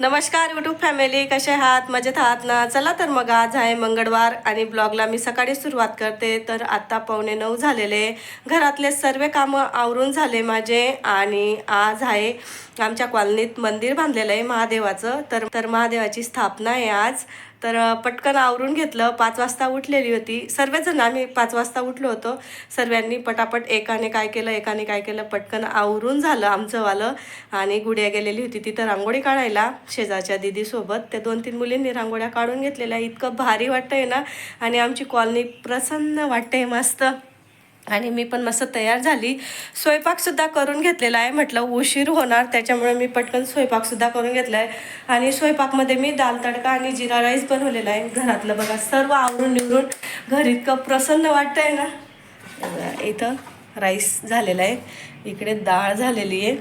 नमस्कार YouTube family कसे आहात? मजेत आहात ना? चला तर मग आज आहे मंगळवार आणि ब्लॉगला मी सकाळी सुरुवात करते. तर आत्ता पावणे नऊ झालेले. घरातले सर्व कामं आवरून झाले माझे आणि आज आहे आमच्या कॉलनीत मंदिर बांधलेलं आहे महादेवाचं. तर तर महादेवाची स्थापना आहे आज. तर पटकन आवरून घेतलं. पाच वाजता उठलेली होती. सर्वजण आम्ही पाच वाजता उठलो होतो. सर्वांनी पटापट एकाने काय केलं एकाने काय केलं पटकन आवरून झालं आमचंवालं. आणि गुड्या गेलेली होती तिथं रांगोळी काढायला शेजारच्या दिदीसोबत. त्या दोन तीन मुलींनी रांगोळ्या काढून घेतलेल्या. इतकं भारी वाटतंय ना. आणि आमची कॉलनी प्रसन्न वाटते मस्त. आणि मी पण मस्त तयार झाली. स्वयंपाकसुद्धा करून घेतलेला आहे. म्हटलं उशीर होणार त्याच्यामुळे मी पटकन स्वयंपाकसुद्धा करून घेतला आहे आणि स्वयंपाकमध्ये मी दाल तडका आणि जिरा राईस बनवलेला आहे घरातलं. बघा सर्व आवरून निवडून घर इतकं प्रसन्न वाटतं आहे ना इथं राईस झालेला आहे. इकडे डाळ झालेली आहे.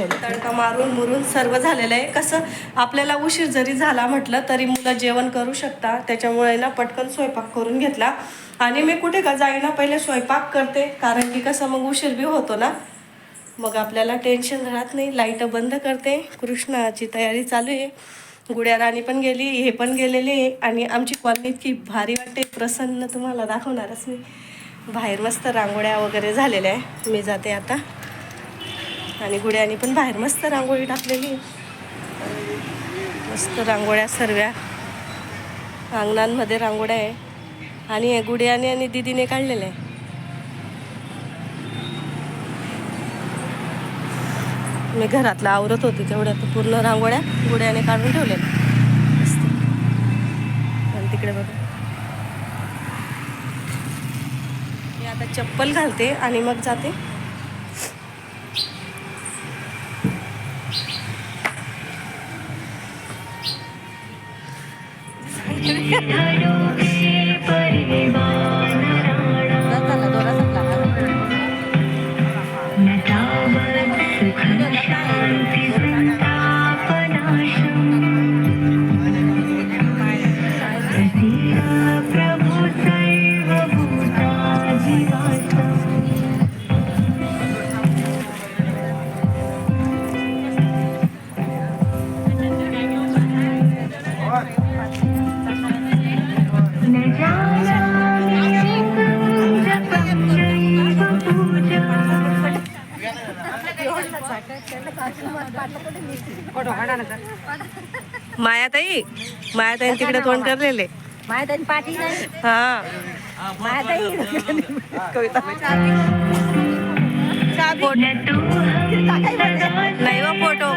तडका मारून मुरून सर्व झालेलं आहे. कसं आपल्याला उशीर जरी झाला म्हटलं तरी मुलं जेवण करू शकता. त्याच्यामुळे ना पटकन स्वयंपाक करून घेतला. आणि मी कुठे का जाईना पहिले स्वयंपाक करते. कारण की कसं मग उशीर बी होतो ना. मग आपल्याला टेन्शन राहत नाही. लाइट बंद करते. कृष्णाची तयारी चालू आहे. गुड्या राणी पण गेली हे पण गेलेले आहे. आणि आमची कॉलनी इतकी भारी वाटते. प्रसन्न तुम्हाला दाखवणारच मी बाहेर मस्त रांगोळ्या वगैरे झालेल्या आहे. मी जाते आता. आणि गुड्यानी पण बाहेर मस्त रांगोळी टाकलेली मस्त रांगोळ्या सर्व्या. अंगणांमध्ये रांगोळ्या आहे. आणि गुडियाने आणि दिदीने काढलेलं आहे. मी घरातलं आवरत होती तेवढ्या तर पूर्ण रांगोळ्या गुड्याने काढून ठेवलेल्या. मस्त. आणि तिकडे बघा. मी आता चप्पल घालते आणि मग जाते. मायाताई मायाताई तिकडे तोंड करलेले मायाताई पाठी नाही हा. मायाताई. कविता नाही व फोटो.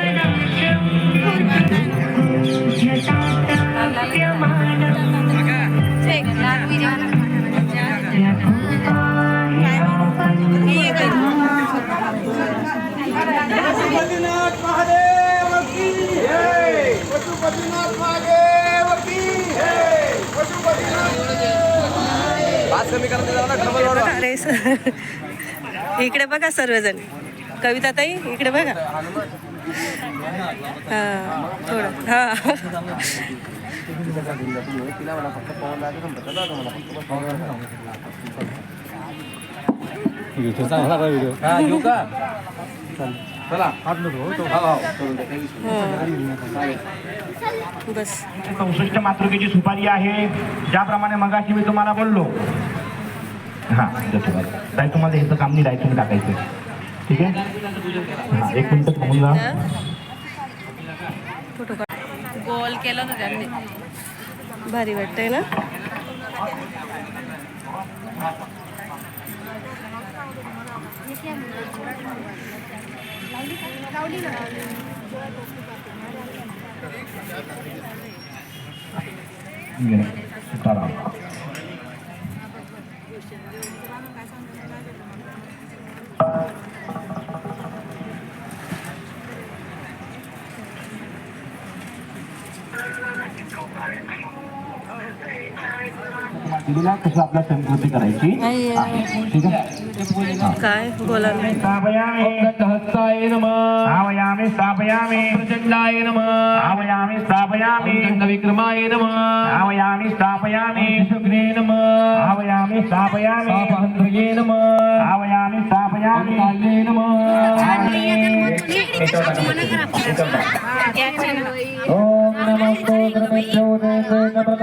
पशुपतीनाथ अरे सर इकडे बघा सर्वजण. कविता ताई इकडे बघा. हा थोडं. हा. हा बस. चौसष्ट मातृकेची सुपारी आहे. ज्याप्रमाणे मगाशी मी तुम्हाला बोललो हा देतो तुम्हाला ह्याचं काम नाही राहायचं तुम्ही टाकायचं. ठीक आहे? हा एक मिनिट थांबून जा गोल केलं ना त्यांनी. भारी वाटतंय ना. चला. दिलेला कसं आपल्या संस्कृती करायची ठीक आहे काय बोला ना स्थापयामि हस्ताय नमः। स्थापयामि स्थापयामि प्रचंडाय नमः। स्थापयामि स्थापयामि स्थापयामि विक्रमाय नमः। आवयामि स्थापयामि शुक्रे नमः। आवयामि स्थापयामि पापहन्त्रये नमः। आवयामि स्थापयामि काल्ये नमः। ॐ गुरुभ्यो नमः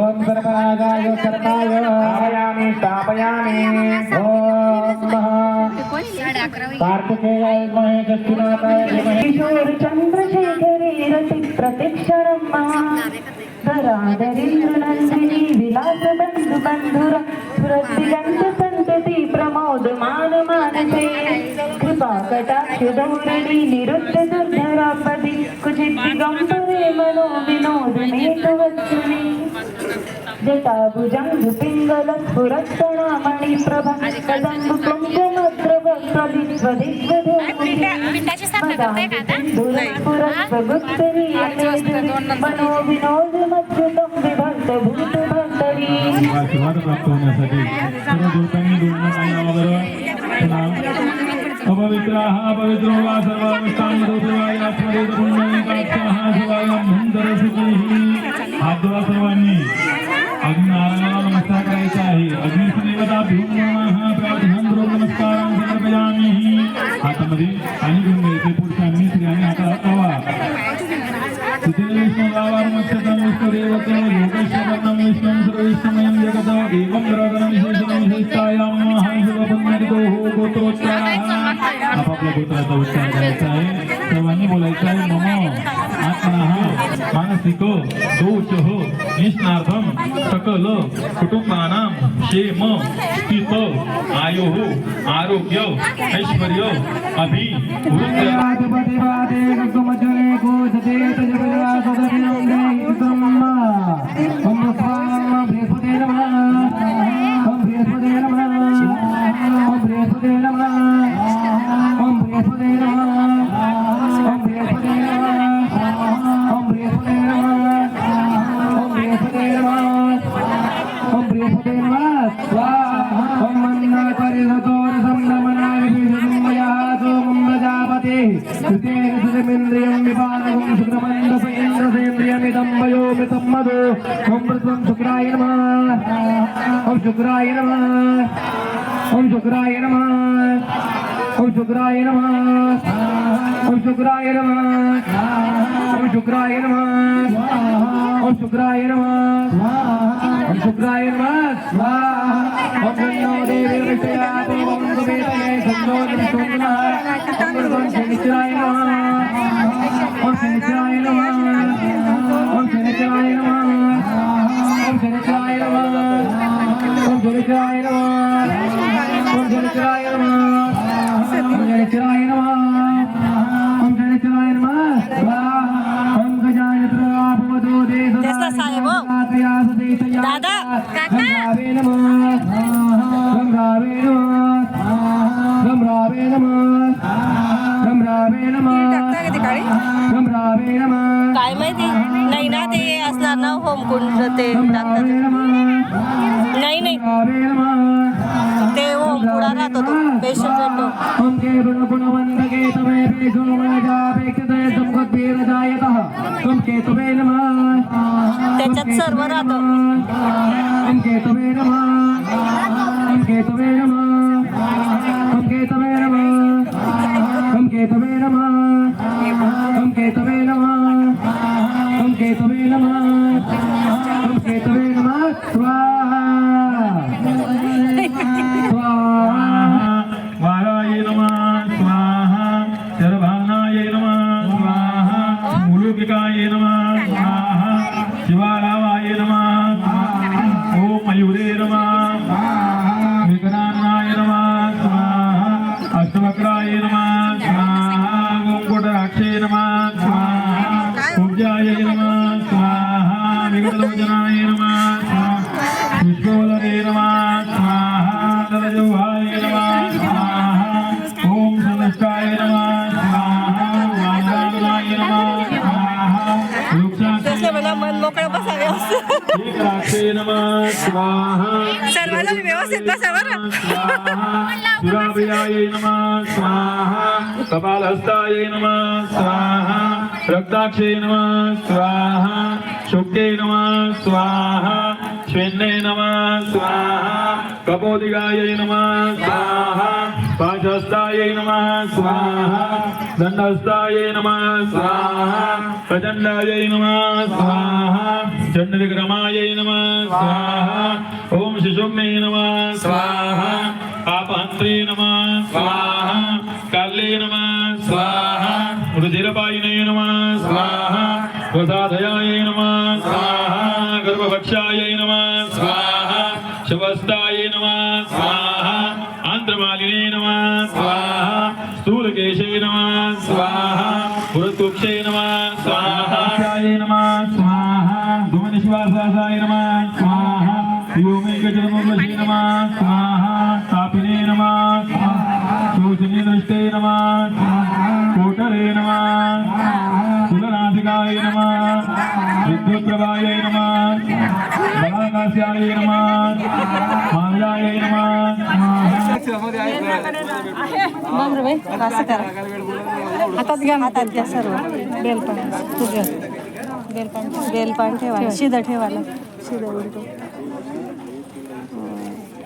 ॐ सर्वागाय सर्वाय स्थापयामि स्थापयामि कार्तिकेयाय महे दक्षिणाताय किशोर चन्द्रशेखरेरतिप्रतिक्षरम् धराधरीन्द्रनन्दिनी विलासबन्धु बन्धुर सुरसिगन्ध सन्तति प्रमोद मान मानसे पाकटा क्षुदौरणी निरुद्ध दुर्धरापदी कुचित दिगंबरे मनो विनोदमेकवत्सुनि जटाभुजं भुपिङ्गलस्फुरत्तनामणि प्रभा कदम्बुकुञ्जमत्र विभक्त भूतभक्तरी आशीर्वाद अपवित्राः अपवित्रो वा सर्वावस्थामदोतुवाय अस्मदेतपुण्यैकाक्षाः शिवायं भुञ्जरसुतीः आद्वा सर्वांनी अग्निनारायणाला नमस्कार करायचा आहे. अग्निसनेवता भीम नमः. प्रातिहं नमस्कारां. લ కుటుంబానాం క్షేమ స్థిత ఆయో ఆరోగ్యం ఐశ్వర్యం అభి प्रजापते कृतेन सुरमिन्द्रियं विपालकं शुक्रमण्डस इन्द्रसेन्द्रियमिदं वयोमितं मधु ॐ प्रथमं शुक्राय नमः। ॐ शुक्राय नमः। ॐ शुक्राय नमः। ॐ शुक्राय नमः। ॐ शुक्राय नमः। ॐ शुक्राय नमः। ॐ शुक्राय नमः। ॐ शुक्राय नमः। स्वाहा ॐ गणो वेदने संबोधन सुंदर संबोधन शनिश्चराय नमः काय माहिती? नाही ना ते असणार ना होमकुंड ते टाकतात नाही नाही. ते होमकुडा राहतो तो पेशंट त्याच्यात सर्व राहतो. केतवे नमः केतवे नमः स्वाहा शिवाभयाय नमः स्वाहा कपालहस्ताय नमः स्वाहा रक्ताक्षे नमः स्वाहा शुक्ते नमः स्वाहा श्वेन्ने नमः स्वाहा कपोदिगाय नमः स्वाहा पाशहस्ताय नमः स्वाहा दण्डहस्ताय नमः स्वाहा प्रचण्डाय नमः स्वाहा चण्डविक्रमाय नमः स्वाहा ॐ शिशुम्ने नमः स्वाहा पापहन्त्रे नमः स्वाहा काल्ये नमः स्वाहा रुधिरपायिने नमः स्वाहा वसाधयाय नमः स्वाहा गर्भभक्षाय नमः स्वाहा शवस्ताय नमः स्वाहा आन्ध्रमालिने नमः स्वाहा स्थूलकेशे नमः स्वाहा पुरतुक्षे नमः स्वाहा नमः स्वाहा धुमनिश्वासाय नमः स्वाहा व्योमेकजन्मवशे नमः स्वाहा तापिने नमः शोचने दृष्टे नमः कोटरे नमः कुलनाथिकाय नमः विद्युत्प्रभाय नमः बलाकास्याय नमः मायाय नमः। हातात घ्या हातात घ्या सर्व बेलपान तुझं बेलपान बेलपान ठेवा शिदं ठेवायला. शिदं उलटू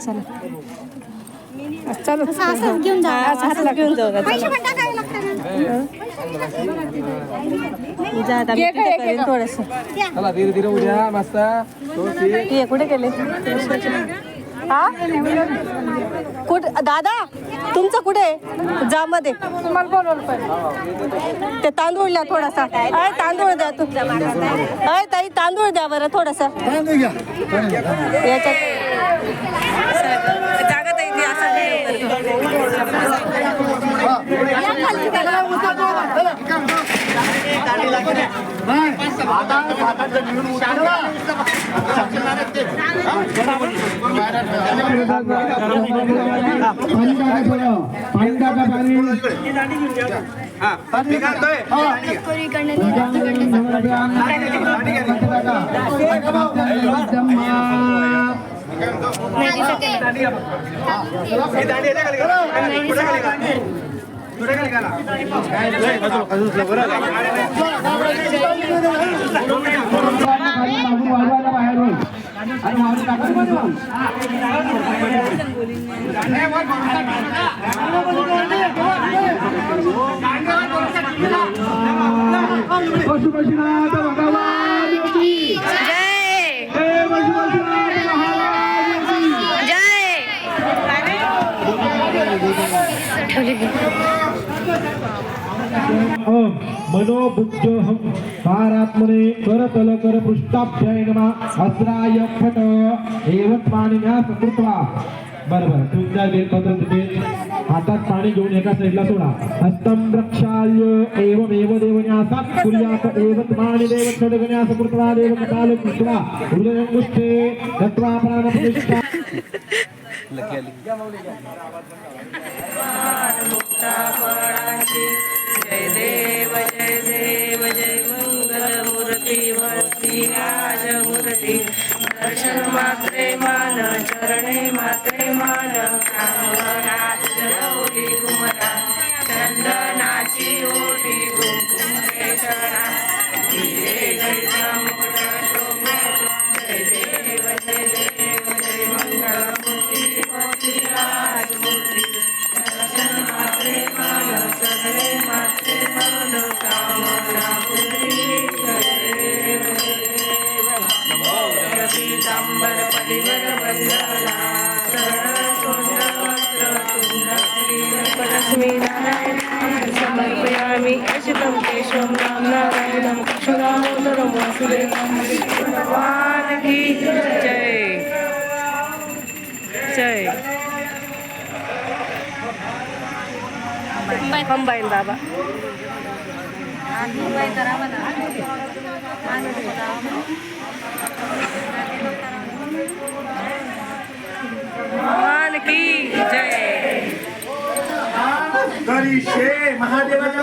चला. चलो. असं घेऊन जा. हातात जाऊ थोडंसं. चला धीरे धीरे उद्या मस्त. ये कुठे गेले? हा? कुठे दादा तुमचं कुठे? जा मध्ये. तुम्हाला बोलवलं ते तांदूळ द्या थोडासा. अय तांदूळ द्या तू. अय ताई तांदूळ द्या बरं थोडासा. याच्यात जागा ताई ती असं हे पाणी टाका थोडं पाणी टाका पाणी मागून वाजवायला बाहेर होईल आणि मागून टाका बसून पशुपतीनाथ भगवान की जय हे पशुपतीनाथ महाराज की जय ओम पारात्मने करतल पृष्ठाभ्याय नमः। अस्राय फट। एवत पाणीन्यास कृत्वा। बरोबर तुमच्या बेलपत्र तिथे हातात पाणी घेऊन एका साईडला सोडा। हस्तम रक्षाय एवमेव देवन्यासात् कुर्यात एवत पाणी देव षड्गन्यास कृत्वा देव काल कृत्वा हृदयङ्गुष्ठे दत्त्वा प्राणप्रतिष्ठा। जय देव जय देव जय मंगल मूर्ती वस्ती राजमूर्ती. दर्शन मात्रे मान चरणे मात्रे मान. कामनाथ गौरी कुमरा चंदनाची क्षुदामोदरं वासुदेवं भगवान की जय जय कंबाईन बाबा भगवान की जय करिशे महादेवाच्या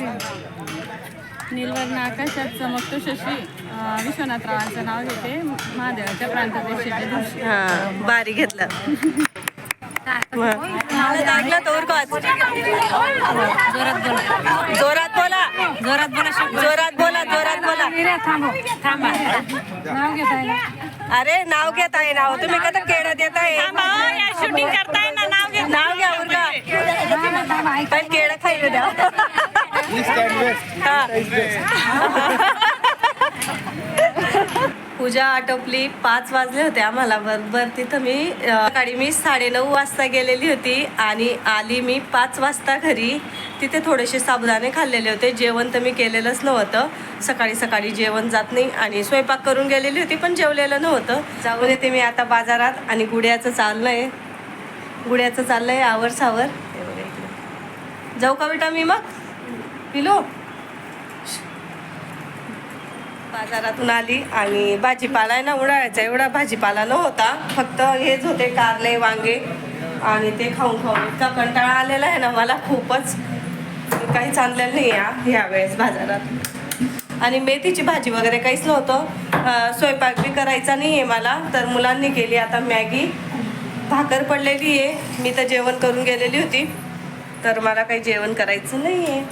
तारण्य नीलवर्ण आकाशात चमकतो शशी. अं, विश्वनाथरावांचं नाव घेते. महादेवाच्या हा बारी घेतलं. लागलं तर उरकत. जोरात बोला. जोरात बोला. जोरात बोला जोरात बोला नाव घेत अरे नाव घेत आहे नाव. तुम्ही कधी केळं देत आहे शूटिंग करताय ना नाव घ्या. नाव घ्या पण केळं खायला द्या. हा. पूजा आटोपली पाच वाजले होते आम्हाला बरोबर तिथं मी सकाळी मी साडेनऊ वाजता गेलेली होती आणि आली मी पाच वाजता घरी. तिथे थोडेसे साबुदाणे खाल्लेले होते. जेवण तर मी केलेलंच नव्हतं. सकाळी सकाळी जेवण जात नाही आणि स्वयंपाक करून गेलेली होती पण जेवलेलं नव्हतं. जाऊन येते मी आता बाजारात आणि गुड्याचं चाललंय. गुड्याचं चाललंय आवर सावर. जाऊ का बेटा मी मग? पिलो. बाजारातून आली आणि भाजीपाला आहे ना उन्हाळ्याचा एवढा भाजीपाला नव्हता. फक्त हेच होते कारले वांगे आणि ते खाऊन खाऊन इतका कंटाळा आलेला आहे ना मला खूपच. काहीच आणलेलं नाही या ह्यावेळेस बाजारात. आणि मेथीची भाजी वगैरे काहीच नव्हतं. स्वयंपाक बी करायचा नाही आहे मला. तर मुलांनी केली आता मॅगी. भाकर पडलेली आहे. मी तर जेवण करून गेलेली होती. तर मला काही जेवण करायचं नाही आहे.